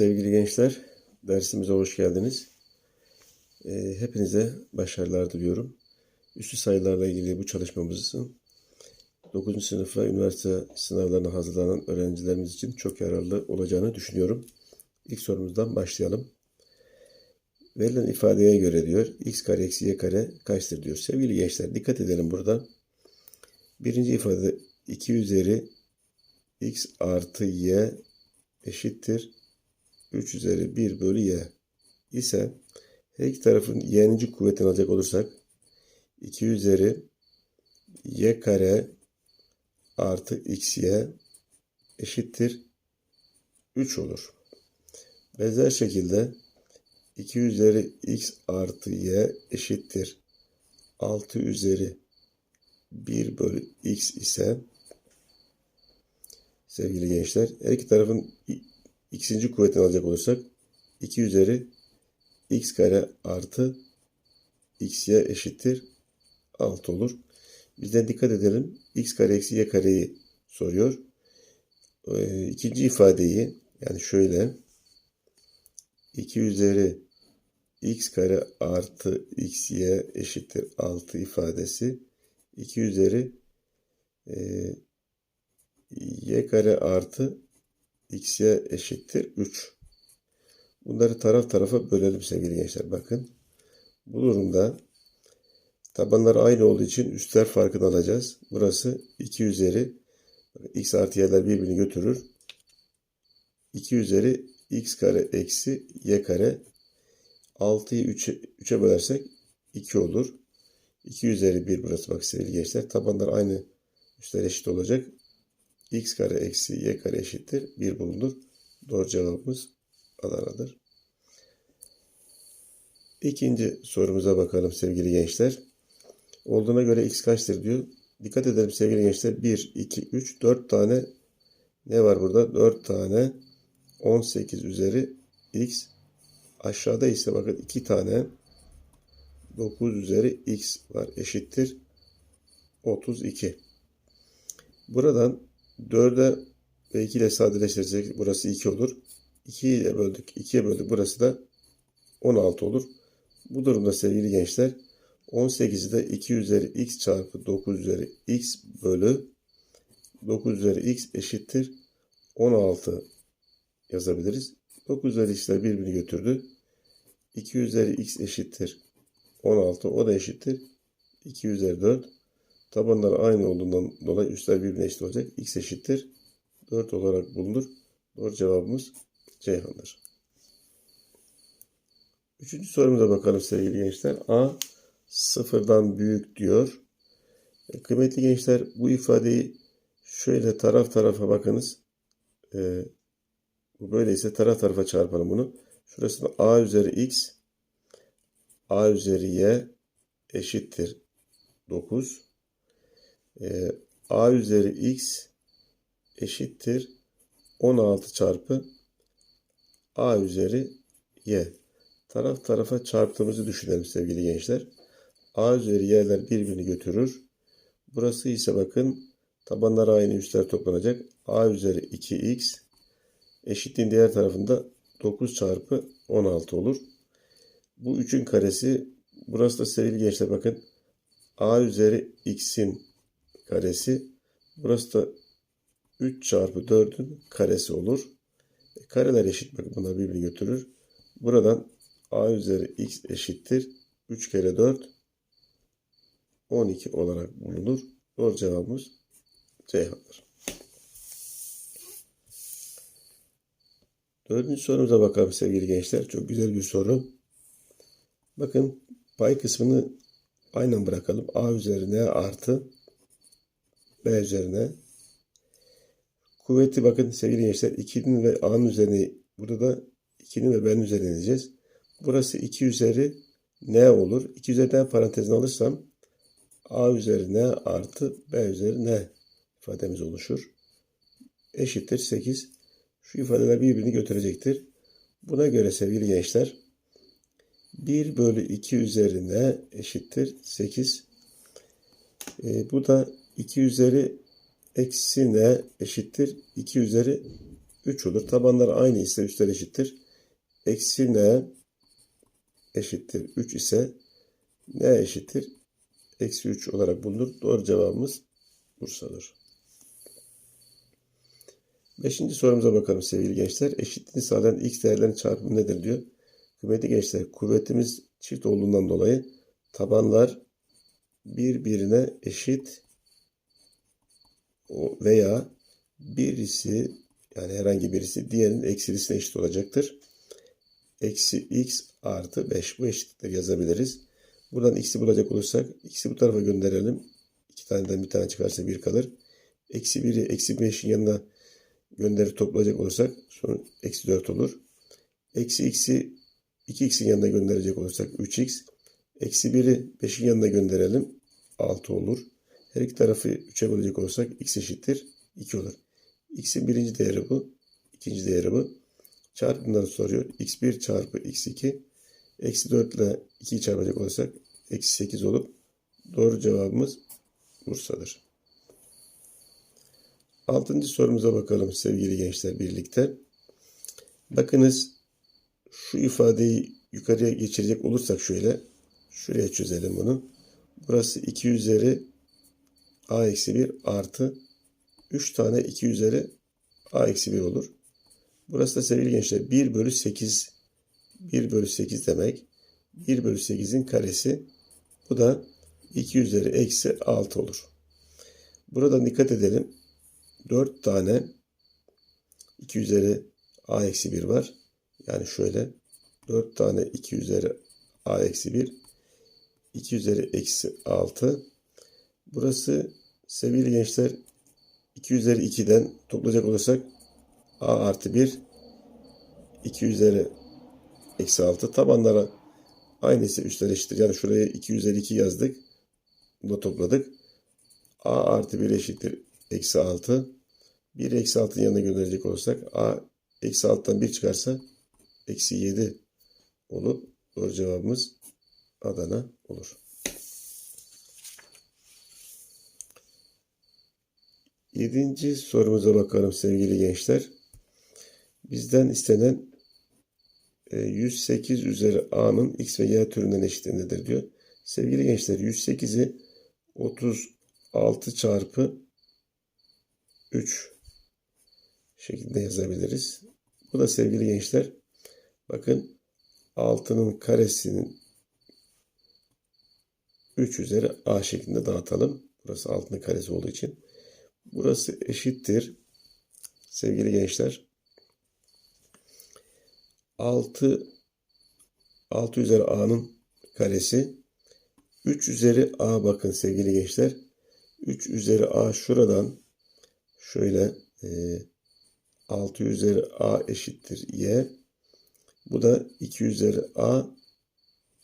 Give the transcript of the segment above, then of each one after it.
Sevgili gençler, dersimize hoş geldiniz. Ee, hepinize başarılar diliyorum. Üstü sayılarla ilgili bu çalışmamızın 9. sınıfa üniversite sınavlarına hazırlanan öğrencilerimiz için çok yararlı olacağını düşünüyorum. İlk sorumuzdan başlayalım. Verilen ifadeye göre diyor x kare eksi y kare kaçtır diyor. Sevgili gençler dikkat edelim burada. Birinci ifade 2 üzeri x artı y eşittir 3 üzeri 1 bölü y ise her iki tarafın y'ninci kuvvetini alacak olursak 2 üzeri y kare artı xy eşittir 3 olur. Benzer şekilde 2 üzeri x artı y eşittir 6 üzeri 1 bölü x ise sevgili gençler her iki tarafın x'inci kuvvetini alacak olursak 2 üzeri x kare artı xy eşittir 6 olur. Bizden dikkat edelim. x kare eksi y kareyi soruyor. Ee, ikinci ifadeyi yani şöyle 2 üzeri x kare artı xy eşittir 6 ifadesi 2 üzeri e, y kare artı xy eşittir 3. Bunları taraf tarafa bölelim sevgili gençler. Bakın. Bu durumda tabanlar aynı olduğu için üstler farkını alacağız. Burası 2 üzeri x artı y'ler birbirini götürür. 2 üzeri x kare eksi y kare 6'yı 3'e 3'e bölersek 2 olur. 2 üzeri 1 burası bak sevgili gençler. Tabanlar aynı üstler eşit olacak x kare eksi y kare eşittir 1 bulunur. Doğru cevabımız Adana'dır. İkinci sorumuza bakalım sevgili gençler. Olduğuna göre x kaçtır diyor. Dikkat edelim sevgili gençler. 1, 2, 3, 4 tane ne var burada? 4 tane 18 üzeri x. Aşağıda ise bakın 2 tane 9 üzeri x var. Eşittir 32. Buradan 4'e ve 2 ile sadeleştirirsek burası 2 olur. 2 ile böldük. 2'ye böldük. Burası da 16 olur. Bu durumda sevgili gençler 18'i de 2 üzeri x çarpı 9 üzeri x bölü 9 üzeri x eşittir 16 yazabiliriz. 9 üzeri x'ler birbirini götürdü. 2 üzeri x eşittir 16. O da eşittir 2 üzeri 4. Tabanlar aynı olduğundan dolayı üstler birbirine eşit olacak. X eşittir 4 olarak bulunur. Doğru cevabımız Ceyhan'dır. Üçüncü sorumuza bakalım sevgili gençler. A sıfırdan büyük diyor. E, kıymetli gençler bu ifadeyi şöyle taraf tarafa bakınız. E, bu böyleyse taraf tarafa çarpalım bunu. Şurasında A üzeri X A üzeri Y eşittir 9 e, a üzeri x eşittir 16 çarpı a üzeri y. Taraf tarafa çarptığımızı düşünelim sevgili gençler. a üzeri y'ler birbirini götürür. Burası ise bakın tabanlar aynı üstler toplanacak. a üzeri 2x eşitliğin diğer tarafında 9 çarpı 16 olur. Bu 3'ün karesi burası da sevgili gençler bakın a üzeri x'in karesi. Burası da 3 çarpı 4'ün karesi olur. E, kareler eşit. Bakın bunlar birbirini götürür. Buradan a üzeri x eşittir. 3 kere 4 12 olarak bulunur. Doğru cevabımız Ceyhan'dır. Dördüncü sorumuza bakalım sevgili gençler. Çok güzel bir soru. Bakın pay kısmını aynen bırakalım. A üzerine artı B üzerine. Kuvveti bakın sevgili gençler 2'nin ve A'nın üzerine burada da 2'nin ve B'nin üzerine diyeceğiz. Burası 2 üzeri N olur. 2 üzeri N parantezine alırsam A üzeri N artı B üzeri N ifademiz oluşur. Eşittir 8. Şu ifadeler birbirini götürecektir. Buna göre sevgili gençler 1 bölü 2 üzerine eşittir 8. E, bu da 2 üzeri eksi n eşittir 2 üzeri 3 olur. Tabanlar aynı ise üstler eşittir. Eksi n eşittir 3 ise n eşittir. Eksi 3 olarak bulunur. Doğru cevabımız Bursa'dır. Beşinci sorumuza bakalım sevgili gençler. Eşitliğini sağlayan x değerlerin çarpımı nedir diyor. Kıymetli gençler kuvvetimiz çift olduğundan dolayı tabanlar birbirine eşit veya birisi yani herhangi birisi diğerinin eksilisine eşit olacaktır. Eksi x artı 5 bu eşitlikleri yazabiliriz. Buradan x'i bulacak olursak x'i bu tarafa gönderelim. İki taneden bir tane çıkarsa bir kalır. Eksi 1'i eksi 5'in yanına gönderip toplayacak olursak sonra eksi 4 olur. Eksi x'i 2x'in yanına gönderecek olursak 3x. Eksi 1'i 5'in yanına gönderelim. 6 olur. Her iki tarafı 3'e bölecek olursak x eşittir 2 olur. x'in birinci değeri bu. ikinci değeri bu. Çarpımdan soruyor. x1 çarpı x2 eksi 4 ile 2'yi çarpacak olursak eksi 8 olup doğru cevabımız Bursa'dır. Altıncı sorumuza bakalım sevgili gençler birlikte. Bakınız şu ifadeyi yukarıya geçirecek olursak şöyle. Şuraya çözelim bunu. Burası 2 üzeri a eksi 1 artı 3 tane 2 üzeri a eksi 1 olur. Burası da sevgili gençler 1 bölü 8 1 bölü 8 demek. 1 bölü 8'in karesi. Bu da 2 üzeri eksi 6 olur. Burada dikkat edelim. 4 tane 2 üzeri a eksi 1 var. Yani şöyle 4 tane 2 üzeri a eksi 1 2 üzeri eksi 6 burası sevgili gençler 2 üzeri 2'den toplayacak olursak a artı 1 2 üzeri eksi 6 tabanlara aynısı üstler eşittir. Yani şuraya 2 üzeri 2 yazdık. Bunu da topladık. a artı 1 eşittir eksi 6. 1 eksi 6'nın yanına gönderecek olursak a eksi 6'dan 1 çıkarsa eksi 7 olup doğru cevabımız Adana olur. Yedinci sorumuza bakalım sevgili gençler. Bizden istenen e, 108 üzeri a'nın x ve y türünden eşitliğindedir diyor. Sevgili gençler 108'i 36 çarpı 3 şeklinde yazabiliriz. Bu da sevgili gençler bakın 6'nın karesinin 3 üzeri a şeklinde dağıtalım. Burası 6'nın karesi olduğu için. Burası eşittir. Sevgili gençler. 6 6 üzeri a'nın karesi 3 üzeri a bakın sevgili gençler. 3 üzeri a şuradan şöyle e, 6 üzeri a eşittir y. Bu da 2 üzeri a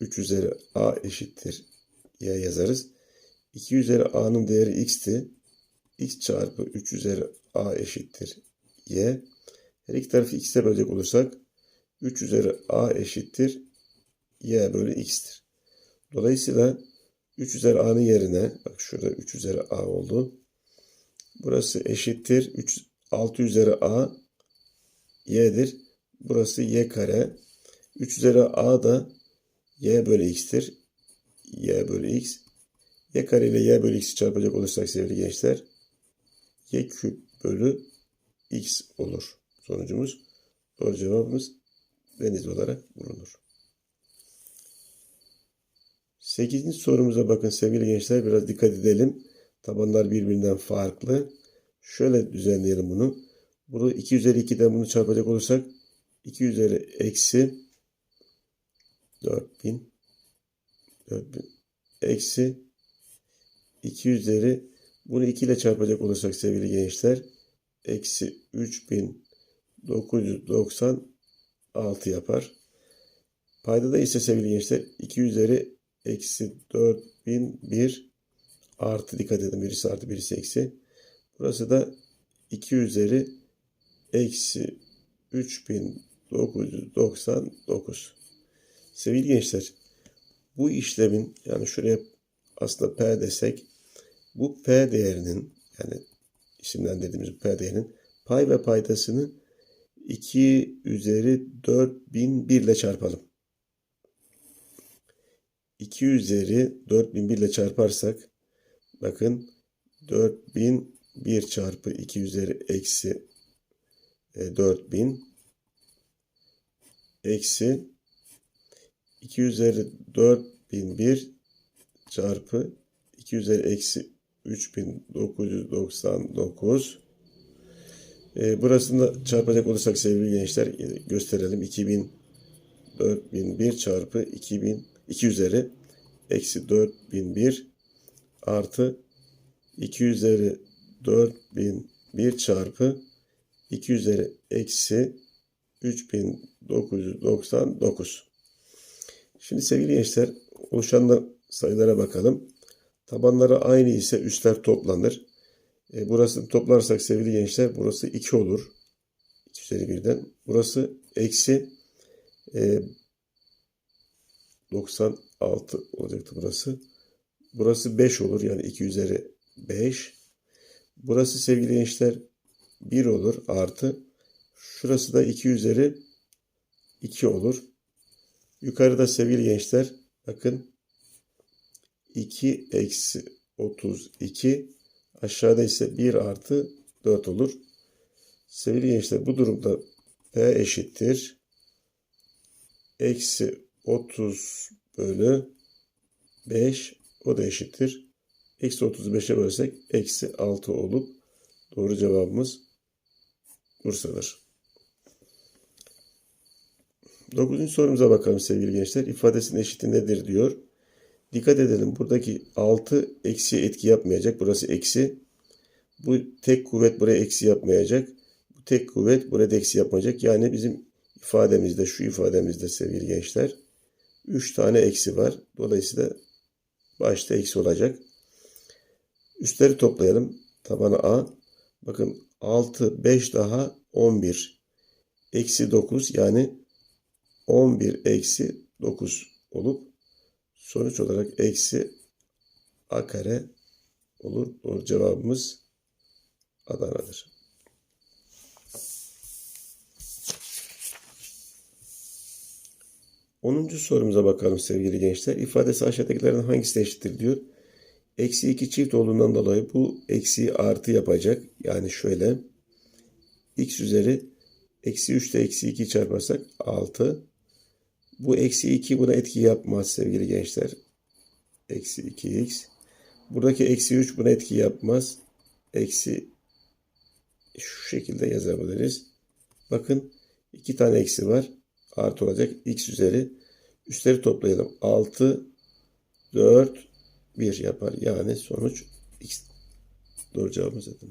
3 üzeri a eşittir y yazarız. 2 üzeri a'nın değeri x'ti. X çarpı 3 üzeri a eşittir y. Her iki tarafı x'e bölecek olursak 3 üzeri a eşittir y bölü x'tir. Dolayısıyla 3 üzeri a'nın yerine bak şurada 3 üzeri a oldu. Burası eşittir 3 6 üzeri a y'dir. Burası y kare. 3 üzeri a da y bölü x'tir. y bölü x. y kare ile y bölü x'i çarpacak olursak sevgili gençler y küp bölü x olur. Sonucumuz doğru cevabımız deniz olarak bulunur. Sekizinci sorumuza bakın sevgili gençler biraz dikkat edelim. Tabanlar birbirinden farklı. Şöyle düzenleyelim bunu. Bunu 2 üzeri 2'den bunu çarpacak olursak 2 üzeri eksi 4000 4000 eksi 2 üzeri bunu 2 ile çarpacak olursak sevgili gençler eksi 3996 yapar. Paydada ise sevgili gençler 2 üzeri eksi 4001 artı dikkat edin birisi artı birisi eksi. Burası da 2 üzeri eksi 3999. Sevgili gençler bu işlemin yani şuraya aslında P desek bu P değerinin yani isimlendirdiğimiz P değerinin pay ve paydasını 2 üzeri 4001 ile çarpalım. 2 üzeri 4001 ile çarparsak bakın 4001 çarpı 2 üzeri eksi e, 4000 eksi 2 üzeri 4001 çarpı 2 üzeri eksi 3999 e, burasını da çarpacak olursak sevgili gençler gösterelim. 2000 4001 çarpı 2000 2 üzeri eksi 4001 artı 2 üzeri 4001 çarpı 2 üzeri eksi 3999. Şimdi sevgili gençler oluşan da sayılara bakalım. Tabanları aynı ise üstler toplanır. E, burasını toplarsak sevgili gençler burası 2 olur. 2 üzeri 1'den. Burası eksi e, 96 olacaktı burası. Burası 5 olur. Yani 2 üzeri 5. Burası sevgili gençler 1 olur. Artı. Şurası da 2 üzeri 2 olur. Yukarıda sevgili gençler bakın 2 eksi 32 aşağıda ise 1 artı 4 olur. Sevgili gençler bu durumda P eşittir. Eksi 30 bölü 5 o da eşittir. Eksi 35'e bölsek eksi 6 olup doğru cevabımız Bursa'dır. Dokuzuncu sorumuza bakalım sevgili gençler. İfadesinin eşiti nedir diyor. Dikkat edelim buradaki 6 eksi etki yapmayacak. Burası eksi. Bu tek kuvvet buraya eksi yapmayacak. Bu tek kuvvet burada eksi yapmayacak. Yani bizim ifademizde şu ifademizde sevgili gençler 3 tane eksi var. Dolayısıyla başta eksi olacak. Üstleri toplayalım. Tabanı A. Bakın 6, 5 daha 11. Eksi 9 yani 11 eksi 9 olup sonuç olarak eksi A kare olur. Doğru cevabımız Adana'dır. Onuncu sorumuza bakalım sevgili gençler. İfadesi aşağıdakilerden hangisi eşittir diyor. Eksi 2 çift olduğundan dolayı bu eksiyi artı yapacak. Yani şöyle. x üzeri eksi 3 ile eksi 2 çarparsak 6. Bu eksi 2 buna etki yapmaz sevgili gençler. Eksi 2x. Buradaki eksi 3 buna etki yapmaz. Eksi şu şekilde yazabiliriz. Bakın iki tane eksi var. Artı olacak. x üzeri. Üstleri toplayalım. 6, 4, 1 yapar. Yani sonuç x. Doğru cevabımız zaten.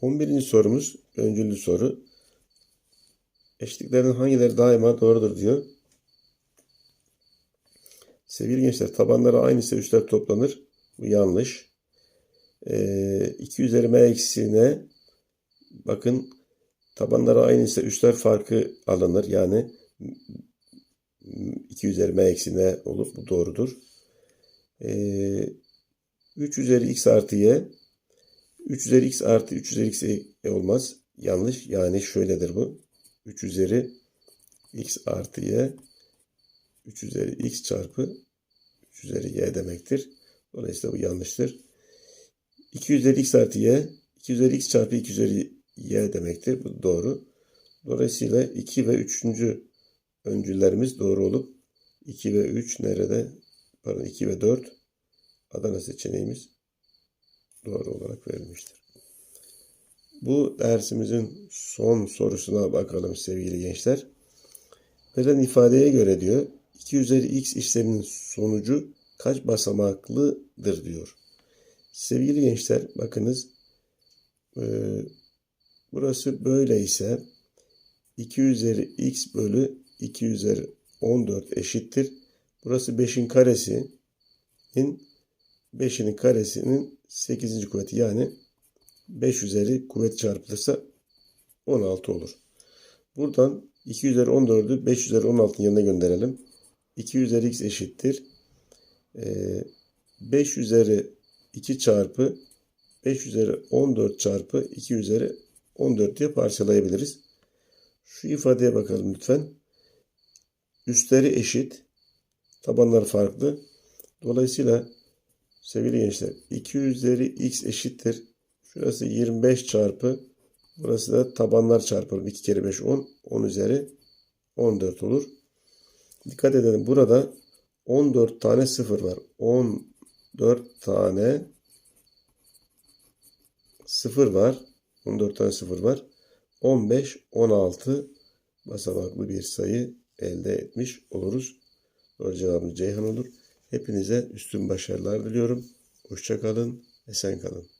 11. sorumuz öncüllü soru. Eşitliklerin hangileri daima doğrudur diyor. Sevgili gençler tabanları aynı ise üstler toplanır. Bu yanlış. Ee, 2 üzeri m eksiğine bakın tabanları aynı ise üstler farkı alınır. Yani 2 üzeri m eksiğine olur. Bu doğrudur. Ee, 3 üzeri x artı y 3 üzeri x artı 3 üzeri x e olmaz. Yanlış. Yani şöyledir bu. 3 üzeri x artı y 3 üzeri x çarpı 3 üzeri y demektir. Dolayısıyla bu yanlıştır. 2 üzeri x artı y 2 üzeri x çarpı 2 üzeri y demektir. Bu doğru. Dolayısıyla 2 ve 3. öncüllerimiz doğru olup 2 ve 3 nerede? Pardon 2 ve 4 Adana seçeneğimiz doğru olarak verilmiştir. Bu dersimizin son sorusuna bakalım sevgili gençler. Verilen ifadeye göre diyor 2 üzeri x işleminin sonucu kaç basamaklıdır diyor. Sevgili gençler bakınız e, burası böyle ise 2 üzeri x bölü 2 üzeri 14 eşittir. Burası 5'in karesinin 5'inin karesinin 8. kuvveti yani 5 üzeri kuvvet çarpılırsa 16 olur. Buradan 2 üzeri 14'ü 5 üzeri 16'ın yanına gönderelim. 2 üzeri x eşittir. 5 üzeri 2 çarpı 5 üzeri 14 çarpı 2 üzeri 14 diye parçalayabiliriz. Şu ifadeye bakalım lütfen. Üstleri eşit. Tabanlar farklı. Dolayısıyla sevgili gençler 2 üzeri x eşittir. Şurası 25 çarpı burası da tabanlar çarpalım. 2 kere 5 10. 10 üzeri 14 olur. Dikkat edelim burada 14 tane sıfır var. 14 tane sıfır var. 14 tane sıfır var. 15, 16 basamaklı bir sayı elde etmiş oluruz. Doğru cevabımız Ceyhan olur. Hepinize üstün başarılar diliyorum. Hoşça kalın, esen kalın.